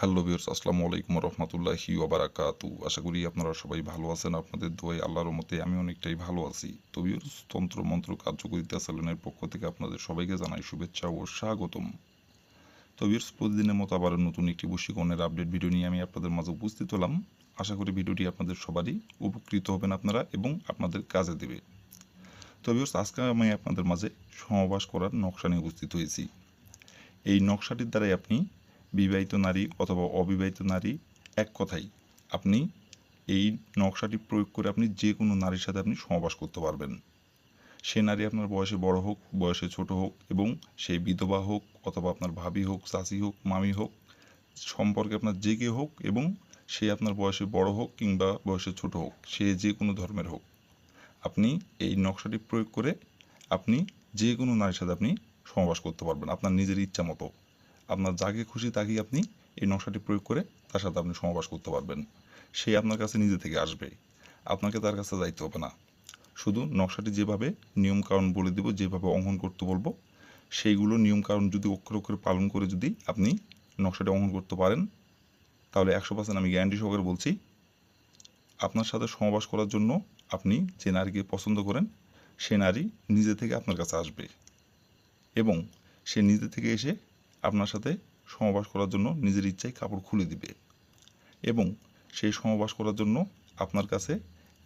Hello viewers আসসালামু আলাইকুম রহমতুল্লাহি ওবারাকাতু আশা করি আপনারা সবাই ভালো আছেন, আপনাদের দোয়াই আল্লাহর মতে আমি অনেকটাই ভালো আছি। তো ভিউর্স তন্ত্র মন্ত্র কার্যকরিতা স্যালনের পক্ষ থেকে আপনাদের সবাইকে জানাই শুভেচ্ছা ও স্বাগতম। তো ভিউর্স প্রতিদিনের মতো আবার নতুন একটি বশীকরণের আপডেট ভিডিও নিয়ে আমি আপনাদের মাঝে উপস্থিত হলাম। আশা করি ভিডিওটি আপনাদের সবারই উপকৃত হবেন আপনারা এবং আপনাদের কাজে দেবে। তো ভিউর্স আজকে আমি আপনাদের মাঝে সমাবাস করার নকশা নিয়ে উপস্থিত হয়েছি। এই নকশাটির দ্বারাই আপনি বিবাহিত নারী অথবা অবিবাহিত নারী এক কথাই আপনি এই নকশাটি প্রয়োগ করে আপনি যে কোনো নারীর সাথে আপনি সমাবাস করতে পারবেন। সে নারী আপনার বয়সে বড় হোক, বয়সে ছোট হোক এবং সে বিধবা হোক অথবা আপনার ভাবি হোক, চাচি হোক, মামি হোক, সম্পর্কে আপনার যে কেউ হোক এবং সে আপনার বয়সে বড় হোক কিংবা বয়সে ছোট হোক, সে যে কোনো ধর্মের হোক, আপনি এই নকশাটি প্রয়োগ করে আপনি যে কোনো নারীর সাথে আপনি সমাবাস করতে পারবেন, আপনার নিজের ইচ্ছা মতো। আপনার যাকে খুশি তাকেই আপনি এই নকশাটি প্রয়োগ করে তার সাথে আপনি সমাবাস করতে পারবেন। সে আপনার কাছে নিজে থেকে আসবে। আপনাকে তার কাছে যাইতে হবে না। শুধু নকশাটি যেভাবে নিয়মকানুন বলে দেব, যেভাবে অঙ্কন করতে বলব, সেইগুলো নিয়মকানুন যদি অক্ষর অক্ষরে পালন করে যদি আপনি নকশাটি অঙ্কন করতে পারেন, তাহলে একশো পার্সেন্ট আমি গ্যারান্টি সহকারে বলছি, আপনার সাথে সমাবাস করার জন্য আপনি যে নারীকে পছন্দ করেন, সে নারী নিজে থেকে আপনার কাছে আসবে। এবং সে নিজে থেকে এসে আপনার সাথে সমাবাস করার জন্য নিজের ইচ্ছায় কাপড় খুলে দিবে। এবং সেই সমাবাস করার জন্য আপনার কাছে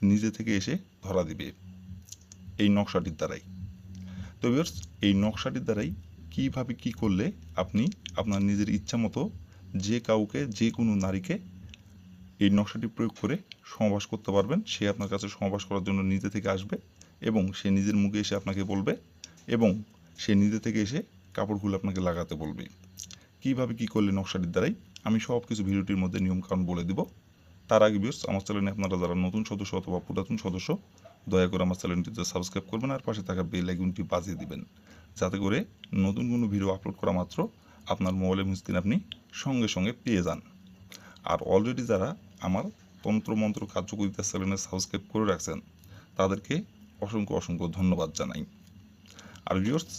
নিজে থেকে এসে ধরা দিবে। এই নকশাটির দ্বারাই। তো ভিউয়ার্স, এই নকশাটির দ্বারাই কীভাবে কী করলে আপনি আপনার নিজের ইচ্ছা মতো যে কাউকে, যে কোনো নারীকে এই নকশাটি প্রয়োগ করে সমাবাস করতে পারবেন, সে আপনার কাছে সমাবাস করার জন্য নিজে থেকে আসবে এবং সে নিজের মুখে এসে আপনাকে বলবে এবং সে নিজে থেকে এসে কাপড়গুলো আপনাকে লাগাতে বলবে। কীভাবে কী করলে নকশাটির দ্বারাই আমি সব কিছু ভিডিওটির মধ্যে নিয়মকানুন বলে দিব। তার আগে বিয়স আমার চ্যানেলে আপনারা যারা নতুন সদস্য অথবা পুরাতন সদস্য, দয়া করে আমার চ্যানেলটিতে সাবস্ক্রাইব করবেন আর পাশে থাকা বেল আইকনটি বাজিয়ে দিবেন। যাতে করে নতুন কোনো ভিডিও আপলোড করা মাত্র আপনার মোবাইলের স্ক্রিন আপনি সঙ্গে সঙ্গে পেয়ে যান। আর অলরেডি যারা আমার তন্ত্রমন্ত্র কার্যকরিতা চ্যানেলে সাবস্ক্রাইব করে রাখছেন, তাদেরকে অসংখ্য অসংখ্য ধন্যবাদ জানাই। আর ভিউয়ার্স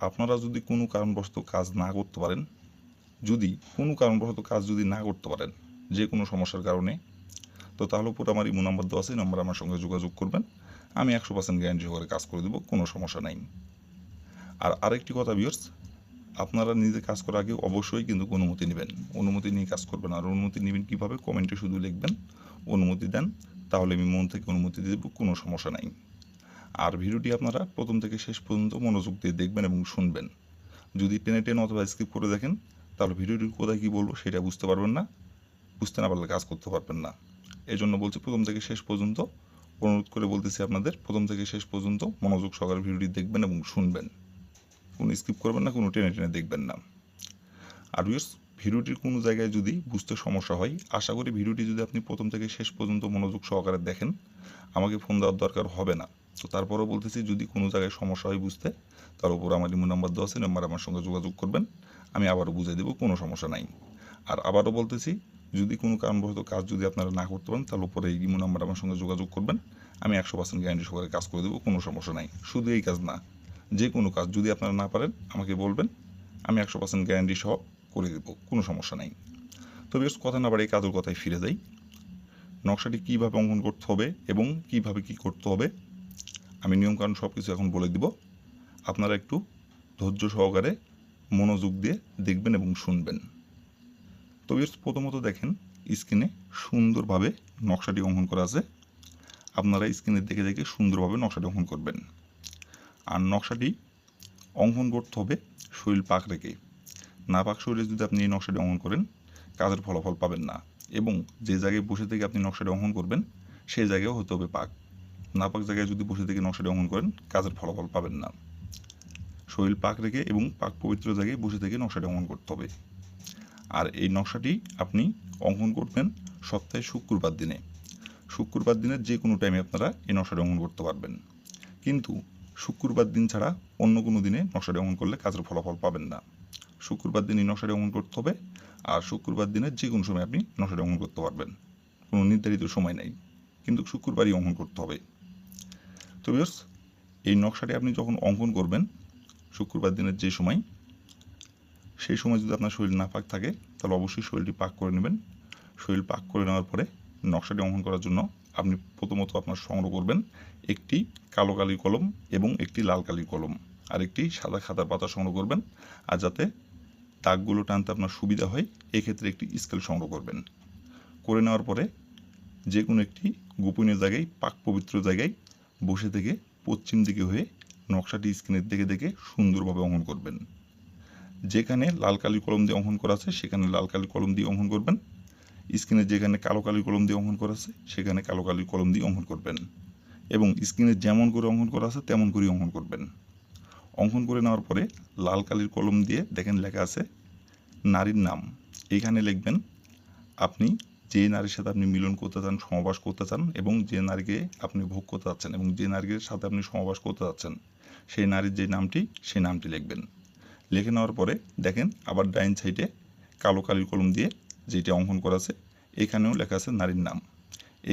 আপনারা যদি কোনো কারণবশত কাজ না করতে পারেন, যদি কোনো কারণবশত কাজ যদি না করতে পারেন, যে কোনো সমস্যার কারণে, তো তাহলে উপর আমার ইমো নাম্বার দেওয়া আছে, এই নাম্বার আমার সঙ্গে যোগাযোগ করবেন। আমি একশো পার্সেন্ট গ্যারান্টি সহকারে কাজ করে দেবো, কোনো সমস্যা নাই। আর আরেকটি কথা ভিউয়ার্স আপনারা নিজে কাজ করার আগে অবশ্যই কিন্তু অনুমতি নেবেন। অনুমতি নিয়ে কাজ করবেন। আর অনুমতি নেবেন কীভাবে? কমেন্টে শুধু লিখবেন, অনুমতি দেন, তাহলে আমি মন থেকে অনুমতি দিয়ে দেবো, কোনো সমস্যা নাই। আর ভিডিওটি আপনারা প্রথম থেকে শেষ পর্যন্ত মনোযোগ দিয়ে দেখবেন এবং শুনবেন। যদি টেনে টেনে অথবা স্কিপ করে দেখেন, তাহলে ভিডিওটির কোথায় কী বলব সেটা বুঝতে পারবেন না, বুঝতে না পারলে কাজ করতে পারবেন না। এই জন্য বলছি প্রথম থেকে শেষ পর্যন্ত, অনুরোধ করে বলতেছি আপনাদের, প্রথম থেকে শেষ পর্যন্ত মনোযোগ সহকারে ভিডিওটি দেখবেন এবং শুনবেন। কোনো স্কিপ করবেন না, কোনো টেনে টেনে দেখবেন না। আর ভিডিওটির কোনো জায়গায় যদি বুঝতে সমস্যা হয়, আশা করি ভিডিওটি যদি আপনি প্রথম থেকে শেষ পর্যন্ত মনোযোগ সহকারে দেখেন, আমাকে ফোন দেওয়ার দরকার হবে না। তো তারপরেও বলতেছি, যদি কোনো জায়গায় সমস্যা হয় বুঝতে, তার উপর আমার ইমো নাম্বার দেওয়া আছে নাম্বার আমার সঙ্গে যোগাযোগ করবেন, আমি আবারও বুঝিয়ে দেবো, কোনো সমস্যা নাই। আর আবারও বলতেছি, যদি কোনো কারণবশত কাজ যদি আপনারা না করতে পারেন, তাহলে উপরে এই ইমো নাম্বার আমার সঙ্গে যোগাযোগ করবেন, আমি একশো পার্সেন্ট গ্যারান্টি সহকারে কাজ করে দেবো, কোনো সমস্যা নাই। শুধু এই কাজ না, যে কোনো কাজ যদি আপনারা না পারেন, আমাকে বলবেন, আমি একশো পার্সেন্ট গ্যারান্টি সহ করে দেবো, কোনো সমস্যা নাই। তো বেশ, কথা না বাড়ি কাজের কথায় ফিরে যাই। নকশাটি কীভাবে অঙ্কন করতে হবে এবং কীভাবে কী করতে হবে আমি নিয়মকানুন সব কিছু এখন বলে দিব। আপনারা একটু ধৈর্য সহকারে মনোযোগ দিয়ে দেখবেন এবং শুনবেন। তো প্রথমত দেখেন, স্ক্রিনে সুন্দরভাবে নকশাটি অঙ্কন করা আছে। আপনারা স্ক্রিনে দেখে দেখে সুন্দরভাবে নকশাটি অঙ্কন করবেন। আর নকশাটি অঙ্কন করতে হবে শরীর পাক রেখে। না পাক শরীরে যদি আপনি এই নকশাটি অঙ্কন করেন, কাজের ফলাফল পাবেন না। এবং যে জায়গায় বসে থেকে আপনি নকশাটি অঙ্কন করবেন, সেই জায়গায় হতে হবে পাক। নাপাক জায়গায় যদি বসে থেকে নকশাটি অঙ্কন করেন, কাজের ফলাফল পাবেন না। শরীর পাক রেখে এবং পাক পবিত্র জায়গায় বসে থেকে নকশাটি অঙ্কন করতে হবে। আর এই নকশাটি আপনি অঙ্কন করবেন সপ্তাহে শুক্রবার দিনে। শুক্রবার দিনের যে কোনো টাইমে আপনারা এই নকশাটি অঙ্কন করতে পারবেন। কিন্তু শুক্রবার দিন ছাড়া অন্য কোনো দিনে নকশাটি অঙ্কন করলে কাজের ফলাফল পাবেন না। শুক্রবার দিন এই নকশাটি অঙ্কন করতে হবে আর শুক্রবার দিনের যে কোনো সময় আপনি নকশাটি অঙ্কন করতে পারবেন। কোনো নির্ধারিত সময় নেই। কিন্তু শুক্রবারই অঙ্কন করতে হবে। তো বিয়স এই নকশাটি আপনি যখন অঙ্কন করবেন, শুক্রবার দিনের যে সময়, সেই সময় যদি আপনার শরীর না পাক থাকে, তাহলে অবশ্যই শরীরটি পাক করে নেবেন। শরীর পাক করে নেওয়ার পরে নকশাটি অঙ্কন করার জন্য আপনি প্রথমত আপনার সংগ্রহ করবেন একটি কালো কালির কলম এবং একটি লাল কালির কলম, আর একটি সাদা খাতার পাতা সংগ্রহ করবেন, আর যাতে দাগগুলো টানতে আপনার সুবিধা হয়, এক্ষেত্রে একটি স্কেল সংগ্রহ করবেন। করে নেওয়ার পরে যে কোনো একটি গোপনীয় জায়গায়, পাক পবিত্র জায়গায় বসে থেকে পশ্চিম দিকে হয়ে নকশাটি স্ক্রিনের দিকে দেখে সুন্দরভাবে অঙ্কন করবেন। যেখানে লাল কালি কলম দিয়ে অঙ্কন করা আছে, সেখানে লাল কালি কলম দিয়ে অঙ্কন করবেন। স্ক্রিনে যেখানে কালো কালি কলম দিয়ে অঙ্কন করা আছে, সেখানে কালো কালি কলম দিয়ে অঙ্কন করবেন। এবং স্ক্রিনে যেমন করে অঙ্কন করা আছে, তেমন করেই অঙ্কন করবেন। অঙ্কন করে নেওয়ার পরে লাল কালির কলম দিয়ে দেখেন লেখা আছে, নারীর নাম। এইখানে লিখবেন, আপনি যে নারীর সাথে আপনি মিলন করতে চান, সমাবাস করতে চান এবং যে নারীকে আপনি ভোগ করতে চাচ্ছেন এবং যে নারীর সাথে আপনি সমাবাস করতে চাচ্ছেন সেই নারীর যে নামটি, সেই নামটি লিখবেন। লিখে নেওয়ার পরে দেখেন আবার ডাইন সাইডে কালো কালির কলম দিয়ে যেটা অঙ্কন করা আছে, এখানেও লেখা আছে নারীর নাম।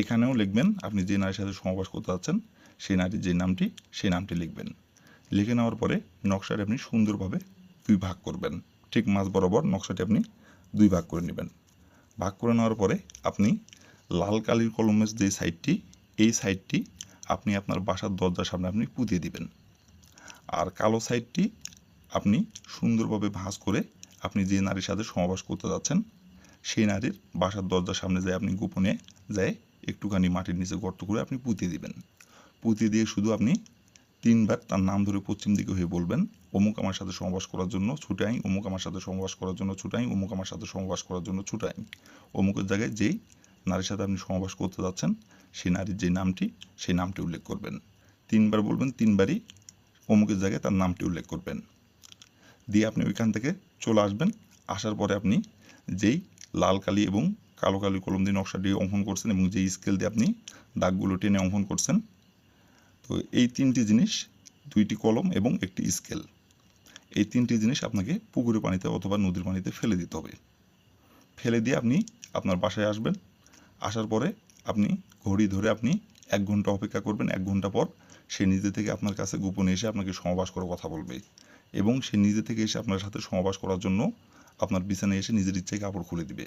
এখানেও লিখবেন আপনি যে নারীর সাথে সমাবাস করতে চাচ্ছেন সেই নারীর যে নামটি, সেই নামটি লিখবেন। লিখে নেওয়ার পরে নকশাটি আপনি সুন্দরভাবে দুই ভাগ করবেন। ঠিক মাঝ বরাবর নকশাটি আপনি দুই ভাগ করে নেবেন। ভাগ করে নেওয়ার পরে আপনি লাল কালির কলমের যে সাইডটি, এই সাইডটি আপনি আপনার বাসার দরজার সামনে আপনি পুঁতিয়ে দিবেন। আর কালো সাইডটি আপনি সুন্দরভাবে ভাঁজ করে আপনি যে নারীর সাথে সমাবাস করতে যাচ্ছেন, সেই নারীর বাসার দরজার সামনে যায় আপনি গোপনে যায় একটুখানি মাটির নিচে গর্ত করে আপনি পুঁতিয়ে দিবেন। পুঁতিয়ে দিয়ে শুধু আপনি তিনবার তার নাম ধরে পশ্চিম দিকে হয়ে বলবেন অমুক আমার সাথে সমাবাস করার জন্য ছুটাই, অমুক আমার সাথে সমাবাস করার জন্য ছুটাই, অমুক আমার সাথে সমাবাস করার জন্য ছুটাই। অমুকের জায়গায় যেই নারীর সাথে আপনি সমাবাস করতে যাচ্ছেন, সেই নারীর যে নামটি, সেই নামটি উল্লেখ করবেন। তিনবার বলবেন, তিনবারই অমুকের জায়গায় তার নামটি উল্লেখ করবেন। দিয়ে আপনি ওইখান থেকে চলে আসবেন, আসার পরে আপনি যেই লাল কালি এবং কালো কালি কলম দিয়ে নকশাটি অঙ্কন করছেন এবং যেই স্কেল দিয়ে আপনি দাগগুলো টেনে অঙ্কন করছেন, তো এই তিনটি জিনিস, দুইটি কলম এবং একটি স্কেল এই তিনটি জিনিস আপনাকে পুকুরের পানিতে অথবা নদীর পানিতে ফেলে দিতে হবে। ফেলে দিয়ে আপনি আপনার বাসায় আসবেন। আসার পরে আপনি ঘড়ি ধরে আপনি এক ঘণ্টা অপেক্ষা করবেন। এক ঘণ্টা পর সে নিজে থেকে আপনার কাছে গোপনে এসে আপনাকে সমাবাস করার কথা বলবে এবং সে নিজে থেকে এসে আপনার সাথে সমাবাস করার জন্য আপনার বিছানায় এসে নিজের ইচ্ছায় কাপড় খুলে দিবে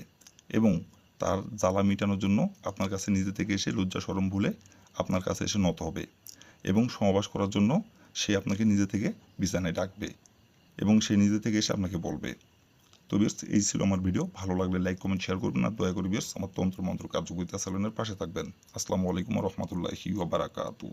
এবং তার জ্বালা মেটানোর জন্য আপনার কাছে নিজে থেকে এসে লজ্জা সরম ভুলে আপনার কাছে এসে নত হবে এবং সমাবাস করার জন্য সে আপনাকে নিজে থেকে বিছানায় ডাকবে। এবং সে নিজে থেকে এসে আপনাকে বলবে। তো বিয়ার্স এই ছিল আমার ভিডিও ভালো লাগলে লাইক কমেন্ট শেয়ার করবেন আর দয়া করে বিয়ার্স আমার তন্ত্র মন্ত্র কার্যকরিতা চ্যানেলের পাশে থাকবেন। আসসালামু আলাইকুম রহমতুল্লাহি বারাকাতু